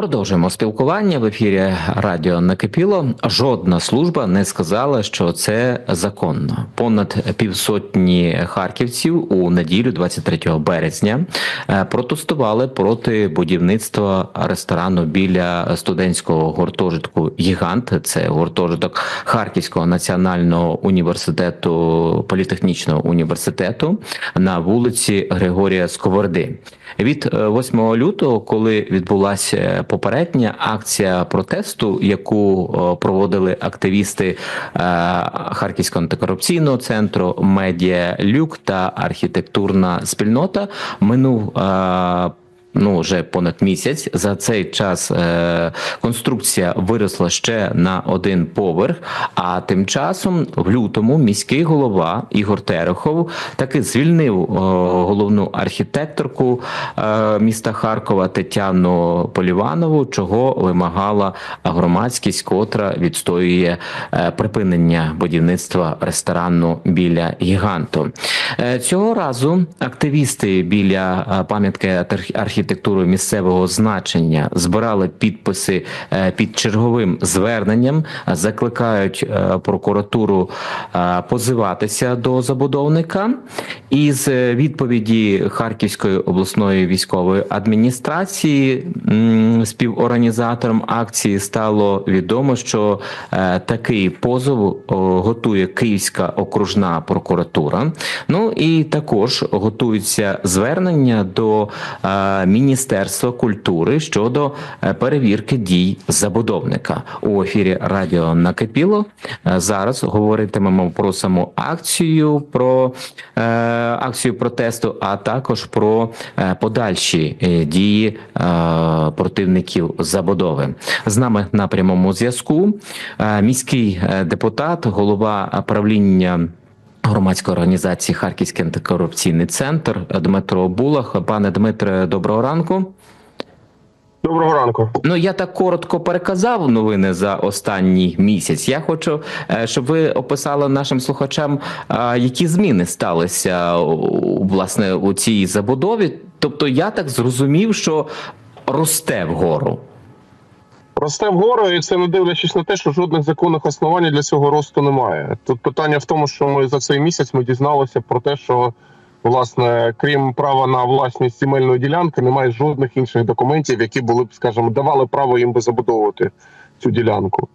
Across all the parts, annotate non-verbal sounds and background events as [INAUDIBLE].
Продовжуємо спілкування в ефірі Радіо Накипіло. Жодна служба не сказала, що це законно. Понад півсотні харківців у неділю, 23 березня, е, протестували проти будівництва ресторану біля студентського гуртожитку Гігант. Це гуртожиток Харківського національного університету політехнічного університету на вулиці Григорія Сковороди. Від е, 8 лютого, коли відбулася попередня акція протесту, яку е, проводили активісти е, Харківського антикорупційного центру, медіа Люк та архітектурна спільнота, минув. Ну, вже понад місяць за цей час е, конструкція виросла ще на один поверх. А тим часом, в лютому, міський голова Ігор Терехов таки звільнив е, головну архітекторку е, міста Харкова Тетяну Поліванову, чого вимагала громадськість, котра відстоює е, припинення будівництва ресторану біля гіганту. Е, цього разу активісти біля е, пам'ятки архітектури архітектури місцевого значення збирали підписи е, під черговим зверненням, закликають е, прокуратуру е, позиватися до забудовника. Із е, відповіді Харківської обласної військової адміністрації співорганізатором акції стало відомо, що е, такий позов готує Київська окружна прокуратура. Ну і також готуються звернення до е, Міністерства культури щодо е, перевірки дій забудовника у ефірі Радіо Накипіло. Е, Зараз говоритимемо про саму акцію, про е, акцію протесту, а також про подальші дії противників забудови. З нами на прямому зв'язку міський депутат, голова правління. Громадської організації Харківський антикорупційний центр Дмитро Булах. Пане Дмитре, доброго ранку. Доброго ранку. Ну я так коротко переказав новини за останній місяць. Я хочу, е, щоб ви описали нашим слухачам, е, які зміни сталися власне у цій забудові. Тобто, я так зрозумів, що росте вгору. Росте вгору, і це не дивлячись на те, що жодних законних основань для цього росту немає. Тут питання в тому, що ми за цей місяць ми дізналися про те, що власне, крім права на власність земельної ділянки, немає жодних інших документів, які були б, скажімо, давали право їм би забудовувати цю ділянку.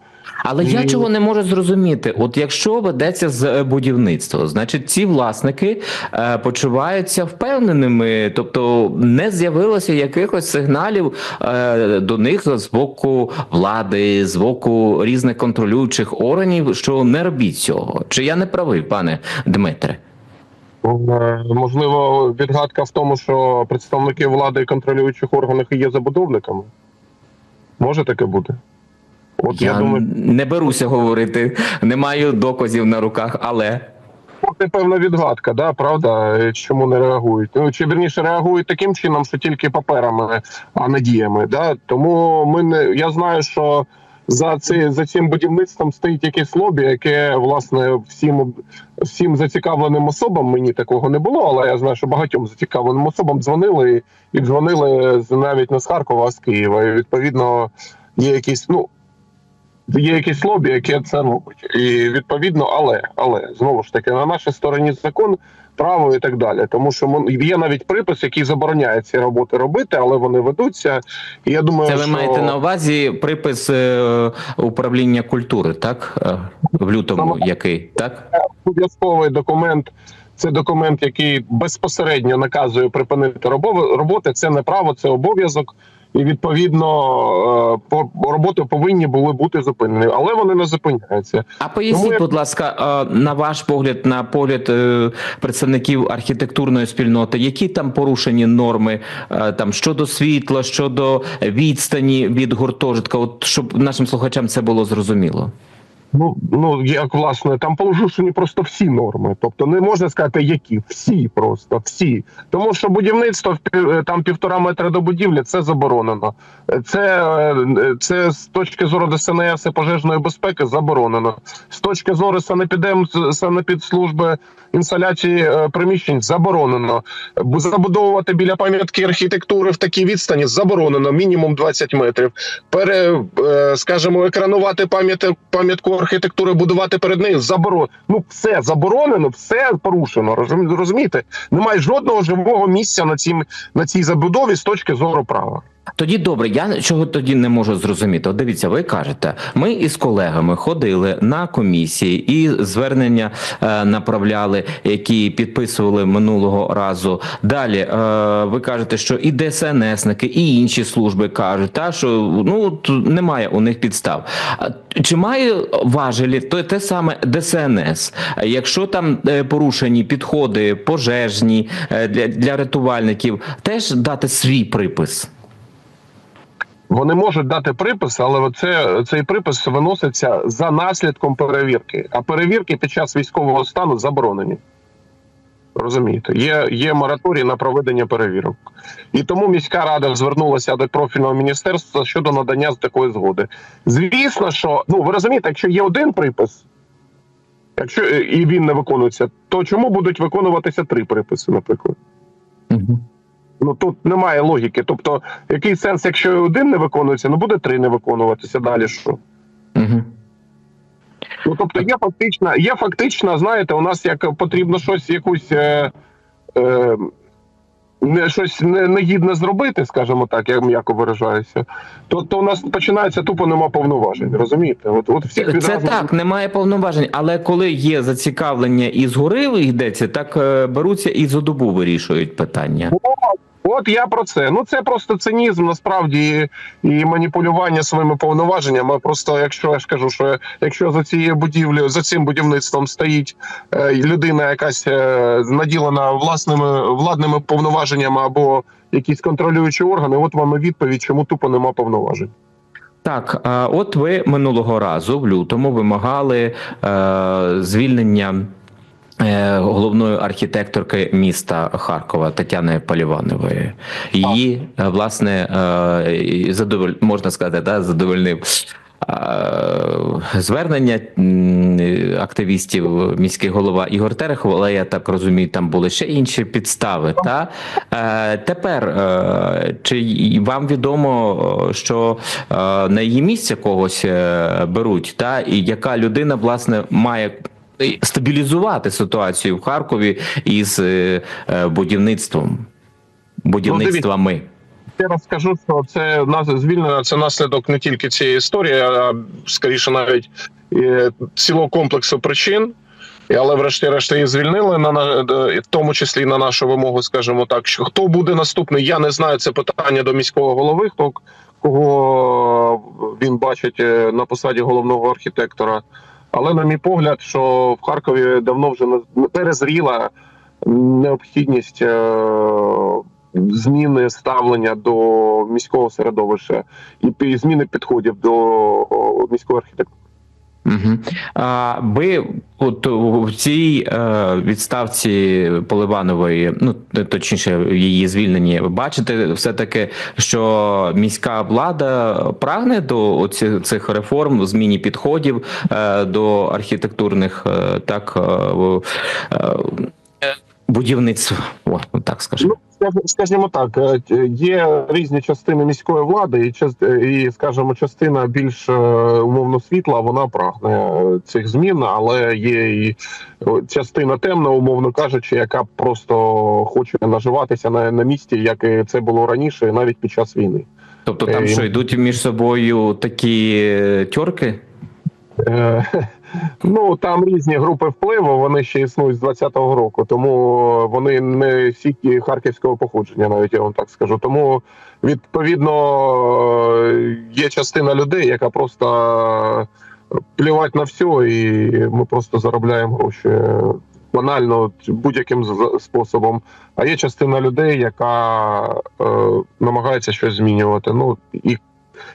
Але я Ні. чого не можу зрозуміти, от якщо ведеться з е, будівництво, значить ці власники е, почуваються впевненими, тобто не з'явилося якихось сигналів е, до них з боку влади, з боку різних контролюючих органів, що не робіть цього. Чи я не правий, пане Дмитре? Е, Можливо, відгадка в тому, що представники влади і контролюючих органів є забудовниками. Може таке бути? От я, Я думаю, не беруся говорити, не маю доказів на руках, але. Це певна відгадка, да, правда, чому не реагують? Ну чи вірніше реагують таким чином, що тільки паперами, а не діями. Да? Тому ми не я знаю, що за це за цим будівництвом стоїть якесь лобі, яке власне всім всім зацікавленим особам мені такого не було, але я знаю, що багатьом зацікавленим особам дзвонили і дзвонили навіть не з Харкова, а з Києва. І відповідно є якісь, ну. Є якесь лобі, яке це робить, і відповідно, але але знову ж таки на нашій стороні закон, право і так далі. Тому що є навіть припис, який забороняє ці роботи робити, але вони ведуться. І я думаю, Це ви що маєте на увазі припис е, управління культури, так? Е, В лютому який, так? обов'язковий документ. Це документ, який безпосередньо наказує припинити роботи. Це не право, це обов'язок. І відповідно е, роботи повинні були бути зупинені, але вони не зупиняються. А поясніть, як... будь ласка, е, на ваш погляд, на погляд е, представників архітектурної спільноти, які там порушені норми там щодо світла, щодо відстані від гуртожитка, от щоб нашим слухачам це було зрозуміло. Ну, ну як власне, там порушені просто всі норми. Тобто не можна сказати, які всі просто всі. Тому що будівництво пів- там півтора метра до будівлі це заборонено. Це, е, це з точки зору ДСНС і пожежної безпеки заборонено. З точки зору санепідем санепідслужби інсталяції е, приміщень заборонено. Забудовувати біля пам'ятки архітектури в такій відстані заборонено мінімум 20 метрів. Пере, е, скажімо, екранувати пам'ятку пам'ятку архітектури, будувати перед нею заборонено. Ну все заборонено, все порушено. Розумі- Розумієте? Немає жодного живого місця на цій на цій забудові з точки зору права. Тоді добре, я чого тоді не можу зрозуміти. От дивіться, ви кажете, ми із колегами ходили на комісії і звернення е, направляли, які підписували минулого разу. Далі е, ви кажете, що і ДСНСники, і інші служби кажуть, та що ну немає у них підстав. Чи має важелі то те саме ДСНС? Якщо там е, порушені підходи пожежні е, для, для рятувальників, теж дати свій припис. Вони можуть дати припис, але це, цей припис виноситься за наслідком перевірки. А перевірки під час військового стану заборонені. Розумієте, є, є мораторій на проведення перевірок. І тому міська рада звернулася до профільного міністерства щодо надання такої згоди. Звісно, що ну ви розумієте, якщо є один припис, якщо е, і він не виконується, то чому будуть виконуватися три приписи, наприклад? Угу. Ну тут немає логіки. Тобто, який сенс, якщо один не виконується, ну буде три не виконуватися. Далі що? Угу. Ну тобто, є фактично, є фактично, знаєте, у нас як потрібно щось, якусь е, е, не щось не, негідне зробити, скажімо так, я м'яко виражаюся, то, то у нас починається тупо нема повноважень. Розумієте? От, от всіх Це так, немає повноважень, але коли є зацікавлення і згори йдеться, так е, беруться і за добу вирішують питання. От я про це. Ну це просто цинізм насправді і, і маніпулювання своїми повноваженнями. Просто якщо я ж кажу, що якщо за цією будівлею, за цим будівництвом стоїть е, людина, якась е, наділена власними владними повноваженнями або якісь контролюючі органи, от вам і відповідь, чому тупо нема повноважень. Так, а от ви минулого разу в лютому вимагали е, звільнення. Е, Головної архітекторки міста Харкова Тетяни Поліванової. Її е, власне е, задоволь можна сказати, да, задовольнив звернення активістів міський голова Ігор Терехов, але я так розумію, там були ще інші підстави. Та? Тепер чи вам відомо, що на її місце когось беруть, та? І яка людина власне має стабілізувати ситуацію в Харкові із е, е, будівництвом будівництвами? Я раз скажу, що це звільнення це наслідок не тільки цієї історії, а скоріше навіть е, цілого комплексу причин. Але врешті-решт її звільнили на в тому числі на нашу вимогу, скажімо так. Що хто буде наступний? Я не знаю. Це питання до міського голови. Хто кого він бачить на посаді головного архітектора. Але на мій погляд, що в Харкові давно вже не- перезріла необхідність е, зміни ставлення до міського середовища і зміни підходів до міської архітектури. Угу. А ви от в цій е, відставці Поливанової, ну точніше, її звільненні, ви бачите все таки, що міська влада прагне до оці- цих реформ, зміні підходів е, до архітектурних е, так е, е, будівництв. О, так скажімо. Скаж- скажімо так, е, є різні частини міської влади, і част- і скажімо, частина більш е, умовно світла, вона прагне е, цих змін, але є і частина темна, умовно кажучи, яка просто хоче наживатися на, на місці, як це було раніше, навіть під час війни. Тобто там Е, що йдуть між собою такі е, тьорки? Е, Ну там різні групи впливу. Вони ще існують з 20-го року, тому вони не всі харківського походження, навіть я вам так скажу. Тому відповідно е, є частина людей, яка просто плювати на все, і ми просто заробляємо гроші банально будь-яким способом. А є частина людей, яка е, намагається щось змінювати. Ну і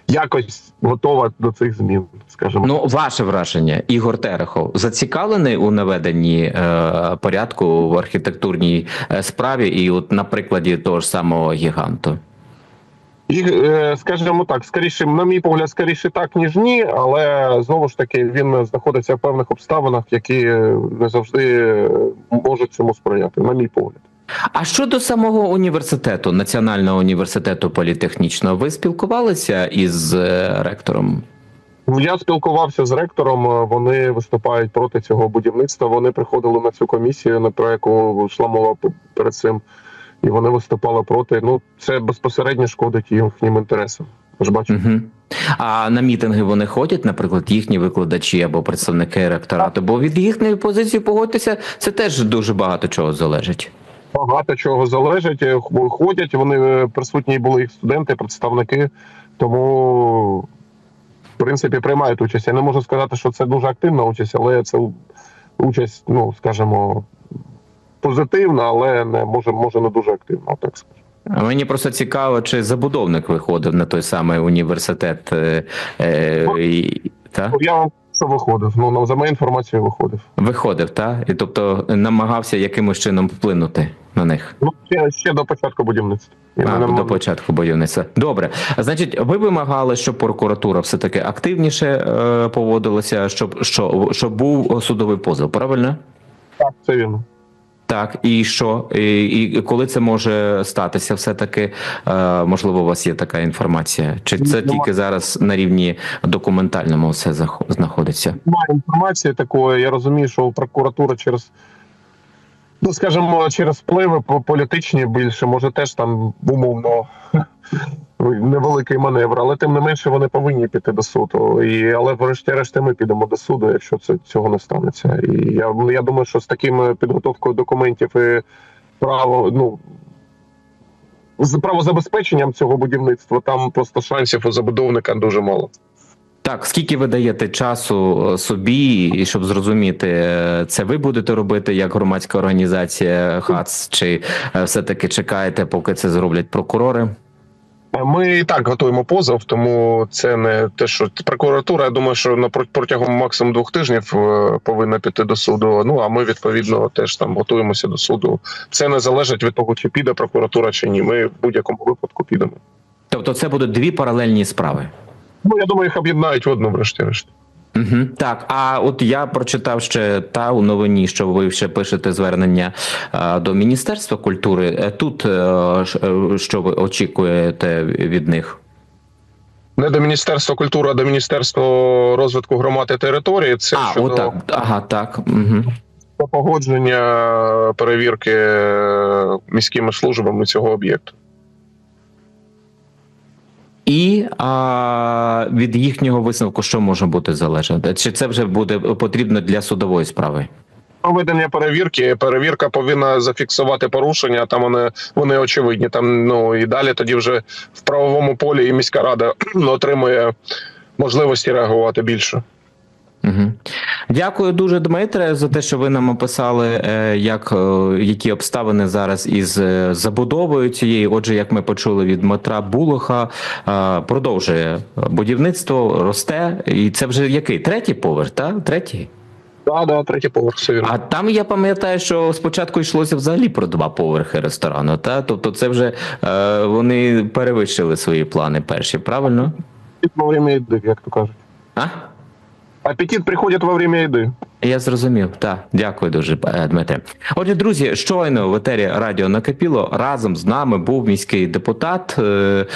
якось готова до цих змін, скажімо. Ну, ваше враження, Ігор Терехов зацікавлений у наведенні е, порядку в архітектурній е, справі, і от на прикладі того ж самого гіганту. І, е, скажімо так, скоріше, на мій погляд, скоріше так, ніж ні, але знову ж таки він знаходиться в певних обставинах, які не завжди е, можуть цьому сприяти, на мій погляд. А щодо самого університету, Національного університету політехнічного, ви спілкувалися із е, ректором? Я спілкувався з ректором. е, Вони виступають проти цього будівництва. Вони приходили на цю комісію, на про яку йшла мова перед цим, і вони виступали проти. Ну це безпосередньо шкодить їхнім інтересам. Ж бачите. Угу. А на мітинги вони ходять, наприклад, їхні викладачі або представники ректорату, бо від їхньої позиції погодьтеся, це теж дуже багато чого залежить. Багато чого залежить. е, Ходять. Вони е, присутні були їх студенти, представники. Тому, в принципі, приймають участь. Я не можу сказати, що це дуже активна участь, але це участь, ну скажімо, позитивна, але не може, може не дуже активна. Так скажу. А Мені просто цікаво, чи забудовник виходив на той самий університет. Е, е, та? Я вам що виходив. Ну на- за моєю інформацією виходив. Виходив, та? І тобто намагався якимось чином вплинути на них. Ну ще, ще до початку будівництва. Я А, до початку будівництва. Добре. Значить, ви вимагали, щоб прокуратура все таки активніше е, поводилася, щоб, що, щоб був судовий позов, правильно? Так, це вірно. Так, і що? І, і коли це може статися, все-таки е, можливо, у вас є така інформація? Чи це Нема. тільки зараз на рівні документальному все знаходиться? Немає інформації такої. Я розумію, що прокуратура через. Ну, скажімо, через впливи по- політичні більше, може теж там умовно невеликий маневр, але тим не менше вони повинні піти до суду. І, але врешті-решт ми підемо до суду, якщо це цього не станеться. І я, я думаю, що з таким підготовкою документів і право, ну. З правозабезпеченням цього будівництва там просто шансів у забудовника дуже мало. Так, скільки ви даєте часу е, собі, і щоб зрозуміти, е, це ви будете робити як громадська організація ХАЦ, чи е, все-таки чекаєте, поки це зроблять прокурори? Ми і так готуємо позов, тому це не те, що прокуратура. Я думаю, що на протягом максимум двох тижнів е, повинна піти до суду. Ну а ми відповідно теж там готуємося до суду. Це не залежить від того, чи піде прокуратура чи ні. Ми в будь-якому випадку підемо. Тобто, це будуть дві паралельні справи. Ну я думаю, їх об'єднають в одну, врешті-решт. Угу, так, а от я прочитав ще та у новині, що ви ще пишете звернення а, до Міністерства культури. Е, Тут е, е, що ви очікуєте від них? Не до міністерства культури, а до міністерства розвитку громад і території. Це А, щодо отак. Ага, так. Угу. погодження перевірки е, міськими службами цього об'єкту. І а, від їхнього висновку що може бути залежати? Чи це вже буде потрібно для судової справи? Проведення перевірки. Перевірка повинна зафіксувати порушення. Там вони вони очевидні. Там ну і далі тоді вже в правовому полі і міська рада [CLEARS THROAT] отримує можливості реагувати більше. Угу. Дякую дуже, Дмитре, за те, що ви нам описали, е, як е, які обставини зараз із е, забудовою цієї. Отже, як ми почули від Дмитра Булоха, продовжує будівництво, росте, і це вже який третій поверх, так? Третій. Да, да, третій поверх все вірно. А там я пам'ятаю, що спочатку йшлося взагалі про два поверхи ресторану. Та тобто, це вже е, вони перевищили свої плани перші, правильно? Апетит во время як то кажуть. А? Апетит приходит во время їди. Я зрозумів, так. Дякую дуже, е, Дмитре. Отже, друзі, щойно в етері радіо накипіло. Разом з нами був міський депутат, е, е,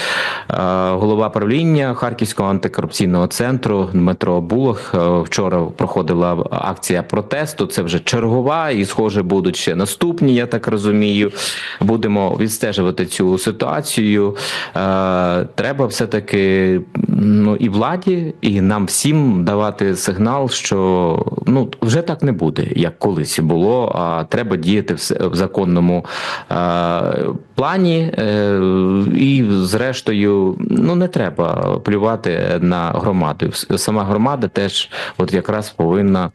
голова правління Харківського антикорупційного центру Дмитро Булох. Вчора проходила акція протесту. Це вже чергова, і схоже, будуть ще наступні. Я так розумію. Будемо відстежувати цю ситуацію. Треба все таки ну і владі, і нам всім давати сигнал, що ну вже так не буде, як колись було. А треба діяти в, законному плані. Е, і, зрештою, ну не треба плювати на громаду. Сама громада теж, от якраз повинна.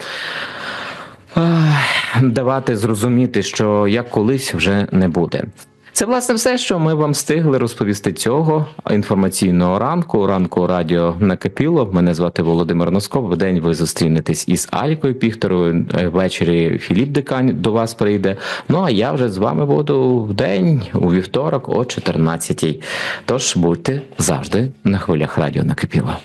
Давати зрозуміти, що як колись вже не буде. Це власне все, що ми вам встигли розповісти цього інформаційного ранку. Ранку радіо накипіло. Мене звати Володимир Носков. В день ви зустрінетесь із Алікою Піхторовою. Е, Ввечері Філіп Декань до вас прийде. Ну а я вже з вами буду в день у вівторок о 14-й. Тож будьте завжди на хвилях радіо накипіло.